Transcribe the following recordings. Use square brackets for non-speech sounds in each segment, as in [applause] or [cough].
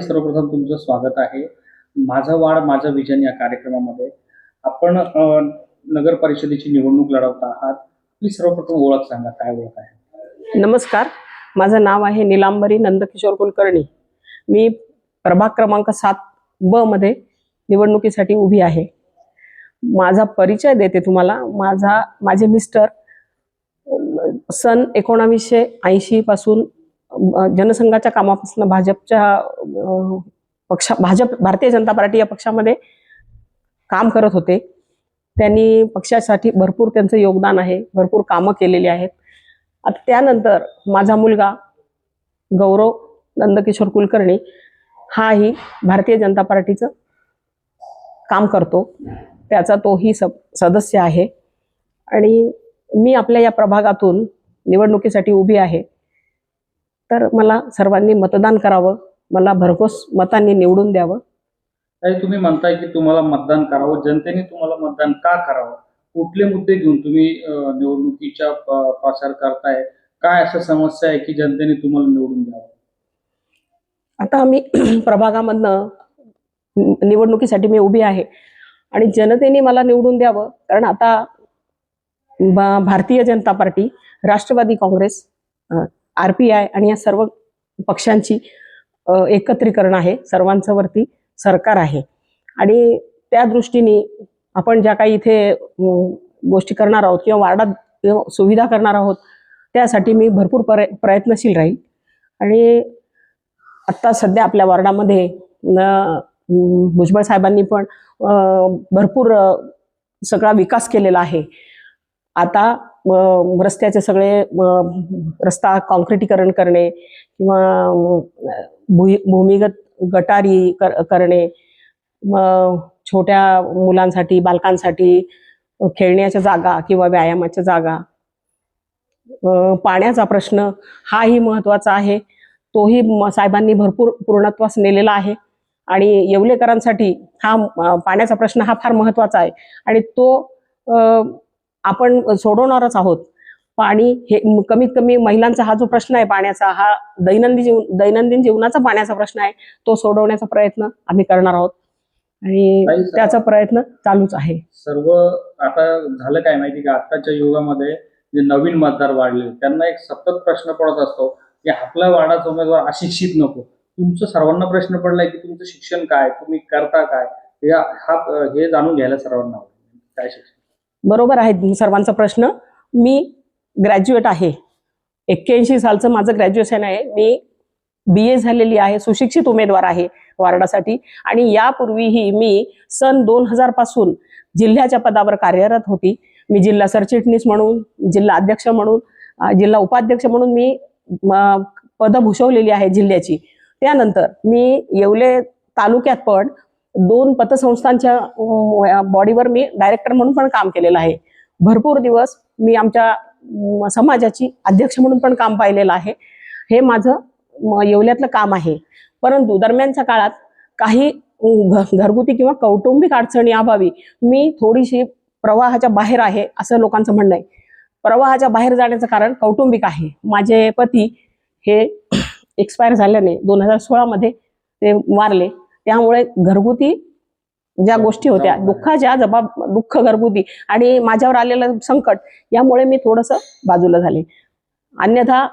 ताई सर्वप्रथम तुमचं स्वागत आहे. माझं वाढ माझं विजन या कार्यक्रमामध्ये. आपण नगर परिषदेची निवडणूक लढवत आहात. प्लीज सर्वप्रथम ओळख सांगा काय ओळख आहे? नमस्कार. माझं नाव आहे निलांबरी नंदकिशोर कुलकर्णी. मी प्रभाग क्रमांक सात ब मध्ये निवडणुकीसाठी उभी आहे. माझा परिचय देते तुम्हाला. माझा माझे मिस्टर सन एकोणावीसशे ऐंशी पासून जनसंघाच्या कामापासून भाजपच्या पक्षा भाजप भारतीय जनता पार्टी या पक्षामध्ये काम करत होते. त्यांनी पक्षासाठी भरपूर त्यांचं योगदान आहे भरपूर कामं केलेली आहेत. आता त्यानंतर माझा मुलगा गौरव नंदकिशोर कुलकर्णी हाही भारतीय जनता पार्टीचं काम करतो. त्याचा तोही स सदस्य आहे. आणि मी आपल्या या प्रभागातून निवडणुकीसाठी उभी आहे. तर मला सर्वांनी मतदान करावं मला भरघोस मतांनी निवडून द्यावं. तुम्ही म्हणताय की तुम्हाला मतदान करावं जनतेने तुम्हाला मतदान का करावं? कुठले मुद्दे घेऊन तुम्ही प- प्रचार करताय? काय अशा समस्या आहे की जनतेने तुम्हाला निवडून द्यावं? आता आम्ही [clears throat] प्रभागामधनं निवडणुकीसाठी मी उभी आहे आणि जनतेने मला निवडून द्यावं कारण आता Bharatiya Janata Party Rashtrawadi Congress R P I आणि या सर्व पक्षांची एकत्रीकरण आहे. सर्वांचं वरती सरकार आहे. आणि त्या दृष्टीने आपण ज्या काही इथे गोष्टी करणार आहोत किंवा वार्डात सुविधा करणार आहोत त्यासाठी मी भरपूर प्रय प्रयत्नशील राहील. आणि आत्ता सध्या आपल्या वॉर्डामध्ये न भुजबळ साहेबांनी पण भरपूर सगळा विकास केलेला आहे. आता रस्त्याचे सगळे रस्ता कॉन्क्रिटीकरण करणे किंवा अं, भुई- भूमिगत गटारी कर करणे मग छोट्या मुलांसाठी बालकांसाठी खेळण्याच्या जागा किंवा व्यायामाच्या जागा. पाण्याचा प्रश्न हाही महत्त्वाचा आहे. तोही म- साहेबांनी भरपूर पूर्णत्वास नेलेला आहे. आणि येवलेकरांसाठी हा पाण्याचा प्रश्न हा फार महत्त्वाचा आहे. आणि तो आपण सोडवणारच आहोत. पाणी हे कमीत कमी महिलांचा हा जो प्रश्न आहे पाण्याचा हा दैनंदिन जीव दैनंदिन जीवनाचा पाण्याचा प्रश्न आहे तो सोडवण्याचा प्रयत्न आम्ही करणार आहोत. आणि त्याचा प्रयत्न चालूच आहे. सर्व आता झालं काय माहिती का? आताच्या युगामध्ये जे नवीन मतदार वाढले त्यांना एक सतत प्रश्न पडत असतो की आपला वार्डाचा उमेदवार अशिक्षित नको. तुमचं सर्वांना प्रश्न पडलाय की तुमचं शिक्षण काय तुम्ही करता काय? हा हे जाणून घ्यायला सर्वांना आवडेल. काय शिक्षण? बरोबर आहे सर्वांचा प्रश्न. मी ग्रॅज्युएट आहे. एक्क्याऐंशी सालचं माझं ग्रॅज्युएशन आहे. मी बी ए झालेली आहे. सुशिक्षित उमेदवार आहे वार्डासाठी. आणि यापूर्वीही मी सन दोन हजारपासून जिल्ह्याच्या पदावर कार्यरत होती. मी जिल्हा सरचिटणीस म्हणून जिल्हा अध्यक्ष म्हणून जिल्हा उपाध्यक्ष म्हणून मी पदं भूषवलेली आहे जिल्ह्याची. त्यानंतर मी येवले तालुक्यात पण दोन पतसंस्थांच्या बॉडीवर मी डायरेक्टर म्हणून पण काम केलेलं आहे. भरपूर दिवस मी आमच्या समाजाची अध्यक्ष म्हणून पण काम पाहिलेलं आहे. हे माझं येवल्यातलं काम आहे. परंतु दरम्यानच्या काळात काही घरगुती किंवा कौटुंबिक अडचणी अभावी मी थोडीशी प्रवाहाच्या बाहेर आहे असं लोकांचं म्हणणं आहे. प्रवाहाच्या बाहेर जाण्याचं कारण कौटुंबिक आहे. माझे पती हे एक्सपायर झाल्याने दोन हजार सोळामध्ये ते वारले. त्यामुळे घरगुती ज्या गोष्टी होत्या दुःखाच्या जबाब दुःख घरगुती आणि माझ्यावर आलेलं संकट यामुळे मी थोडंसं बाजूला झाले. अन्यथा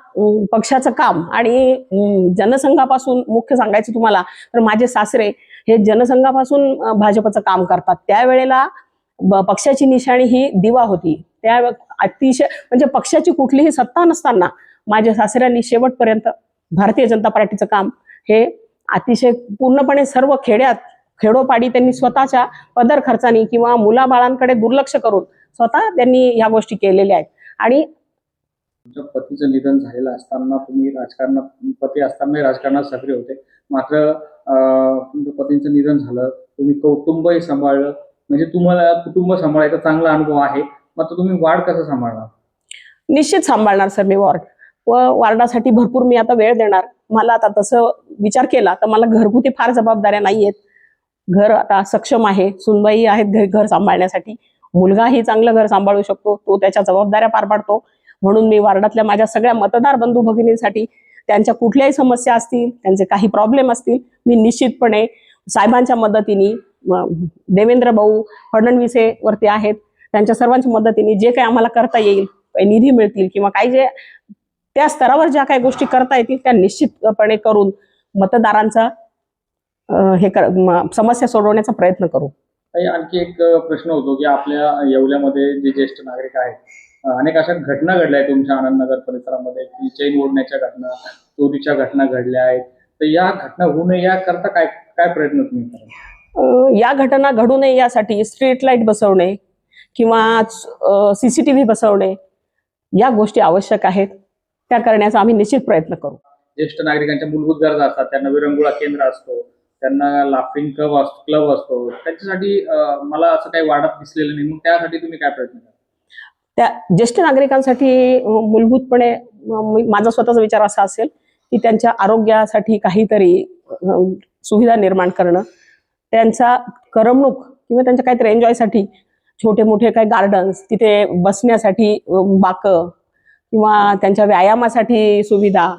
पक्षाचं काम आणि जनसंघापासून मुख्य सांगायचं तुम्हाला तर माझे सासरे हे जनसंघापासून भाजपचं काम करतात. त्यावेळेला पक्षाची निशाणी ही दिवा होती. त्या अतिशय म्हणजे पक्षाची कुठलीही सत्ता नसताना माझ्या सासऱ्यांनी शेवटपर्यंत भारतीय जनता पार्टीचं काम हे अतिशय पूर्णपणे सर्व खेड्यात खेडोपाडी त्यांनी स्वतःच्या पदर खर्चानी किंवा मुलाबाळांकडे दुर्लक्ष करून स्वतः त्यांनी ह्या गोष्टी केलेल्या आहेत. आणि पतीचं निधन झालेलं असताना तुम्ही राजकारणात पती असतानाही राजकारणात सक्रिय होते. मात्र तुमच्या पतीचं निधन झालं तुम्ही कौटुंबही सांभाळलं. म्हणजे तुम्हाला कुटुंब सांभाळायचा चांगला अनुभव आहे. मात्र तुम्ही वाढ कसं सांभाळणार? निश्चित सांभाळणार सर मी वॉर्ड. व वॉर्डासाठी भरपूर मी आता वेळ देणार. मला आता तसं विचार केला तर मला घरगुती फार जबाबदाऱ्या नाही आहेत. घर आता सक्षम आहे सुनबाई आहेत घर सांभाळण्यासाठी. मुलगाही चांगलं घर सांभाळू शकतो तो त्याच्या जबाबदाऱ्या पार पाडतो. म्हणून मी वार्डातल्या माझ्या सगळ्या मतदार बंधू भगिनींसाठी त्यांच्या कुठल्याही समस्या असतील त्यांचे काही प्रॉब्लेम असतील मी निश्चितपणे साहेबांच्या मदतीने देवेंद्र भाऊ फडणवीसे वरती आहेत. त्यांच्या सर्वांच्या मदतीने जे काही आम्हाला करता येईल निधी मिळतील किंवा काही जे त्या स्तरावर ज्या काही गोष्टी करता येतील त्या निश्चितपणे करून मतदारांचा हे कर समस्या सोडवण्याचा प्रयत्न करू. आणखी एक प्रश्न होतो की आपल्या येवल्यामध्ये जे ज्येष्ठ नागरिक आहेत अनेक अशा घटना घडल्या आहेत तुमच्या आनंदनगर परिसरामध्ये की चैन ओढण्याच्या घटना चोरीच्या घटना घडल्या आहेत. तर या घटना होऊ नये याकरता काय काय प्रयत्न तुम्ही या घटना घडू नये यासाठी स्ट्रीट लाइट बसवणे किंवा सीसीटीव्ही बसवणे या गोष्टी आवश्यक आहेत. त्या करण्याचा आम्ही निश्चित प्रयत्न करू. ज्येष्ठ नागरिकांच्या मूलभूत गरजा असतात त्यांना विरंगुळा केंद्र असतो त्यांना लाफिंग क्लब असतो क्लब असतो. त्यांच्यासाठी मला असं काही वाढत दिसलेलं नाही. मग त्यासाठी तुम्ही काय प्रयत्न करा त्या ज्येष्ठ नागरिकांसाठी मूलभूतपणे माझा स्वतःचा विचार असा असेल की त्यांच्या आरोग्यासाठी काहीतरी सुविधा निर्माण करणं त्यांचा करमणूक किंवा त्यांच्या काहीतरी एन्जॉयसाठी छोटे मोठे काही गार्डन्स तिथे बसण्यासाठी बाकं किंवा त्यांच्या व्यायामासाठी सुविधा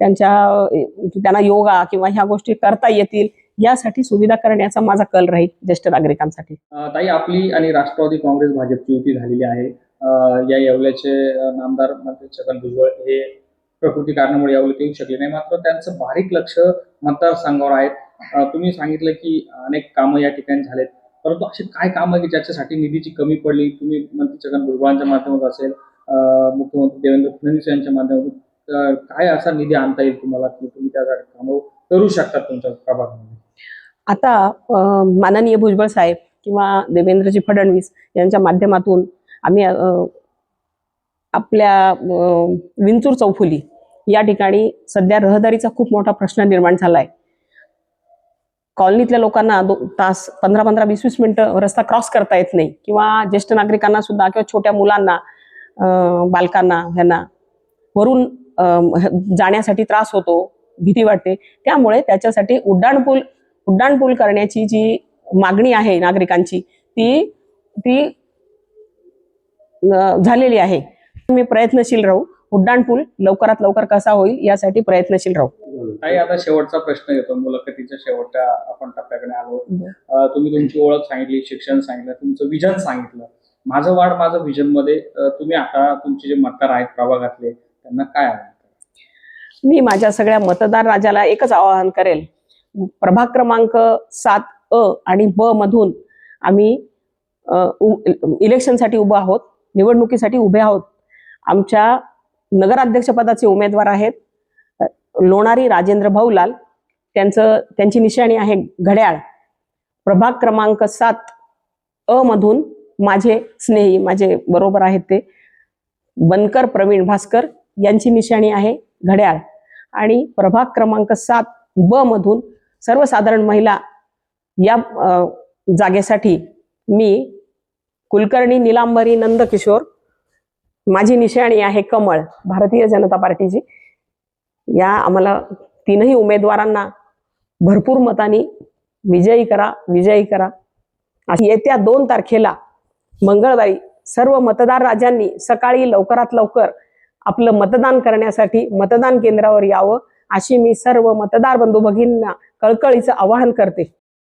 त्यांच्या त्यांना योगा किंवा ह्या गोष्टी करता येतील यासाठी सुविधा करण्याचा माझा कल राहील ज्येष्ठ नागरिकांसाठी. ताई आपली आणि राष्ट्रवादी काँग्रेस भाजपची युती झालेली आहे. या येवल्याचे नामदार मंत्री छगन भुजबळ हे प्रकृती कारणामुळे येवल्यात येऊ शकले नाही. मात्र त्यांचं बारीक लक्ष मतदारसंघावर आहेत तुम्ही सांगितलं की अनेक कामं या ठिकाणी झालेत. परंतु अशी काय कामं की ज्याच्यासाठी निधीची कमी पडली? तुम्ही मंत्री छगन भुजबळांच्या माध्यमात असेल मुख्यमंत्री देवेंद्र फडणवीस यांच्या माध्यमातून काय असा निधी आणता येईल तुम्हाला? की तुम्ही त्यासाठी कामं करू शकता तुमच्या प्रभागामध्ये? आता माननीय भुजबळ साहेब किंवा देवेंद्रजी फडणवीस यांच्या माध्यमातून आम्ही आपल्या अं, विंचूर चौफुली या ठिकाणी सध्या रहदारीचा खूप मोठा प्रश्न निर्माण झाला आहे कॉलनीतल्या लोकांना दो तास पंधरा पंधरा वीस वीस मिनिटं रस्ता क्रॉस करता येत नाही. किंवा ज्येष्ठ नागरिकांना सुद्धा किंवा छोट्या मुलांना बालकांना ह्यांना. वरून जाण्यासाठी त्रास होतो भीती वाटते. त्यामुळे त्याच्यासाठी उड्डाणपूल उड्डाणपूल करण्याची जी मागणी आहे नागरिकांची ती ती झालेली आहे. मी प्रयत्नशील राहू. उड्डाणपूल लवकरात लवकर कसा होईल यासाठी प्रयत्नशील राहू. काही आता शेवटचा प्रश्न येतो. मुलाखतीच्या शेवटच्या आपण टप्प्याकडे आलो. तुम्ही तुमची ओळख सांगितली शिक्षण सांगितलं तुमचं विजन सांगितलं. माझं वाढ माझं विजनमध्ये तुम्ही आता तुमचे जे मतदार आहेत प्रभागातले त्यांना काय मी माझ्या सगळ्या मतदार राजाला एकच आवाहन करेल. प्रभाग क्रमांक सात अ आणि ब मधून आम्ही इलेक्शनसाठी उभं आहोत निवडणुकीसाठी उभे आहोत. आमच्या नगराध्यक्षपदाचे उमेदवार आहेत लोणारी राजेंद्र भाऊलाल. त्यांचं त्यांची निशाणी आहे घड्याळ. प्रभाग क्रमांक सात अ मधून माझे स्नेही माझे बरोबर आहेत ते. बनकर प्रवीण भास्कर यांची निशाणी आहे घड्याळ. आणि प्रभाग क्रमांक सात ब मधून सर्वसाधारण महिला या जागेसाठी मी कुलकर्णी निलांबरी नंदकिशोर माझी निशाणी आहे कमळ भारतीय जनता पार्टीची. या आम्हाला तीनही उमेदवारांना भरपूर मतांनी विजयी करा विजयी करा. येत्या दोन तारखेला मंगळवारी सर्व मतदार राजांनी सकाळी लवकरात लवकर आपलं मतदान करण्यासाठी मतदान केंद्रावर यावं अशी मी सर्व मतदार बंधू भगिनींना कळकळीचं आवाहन करते.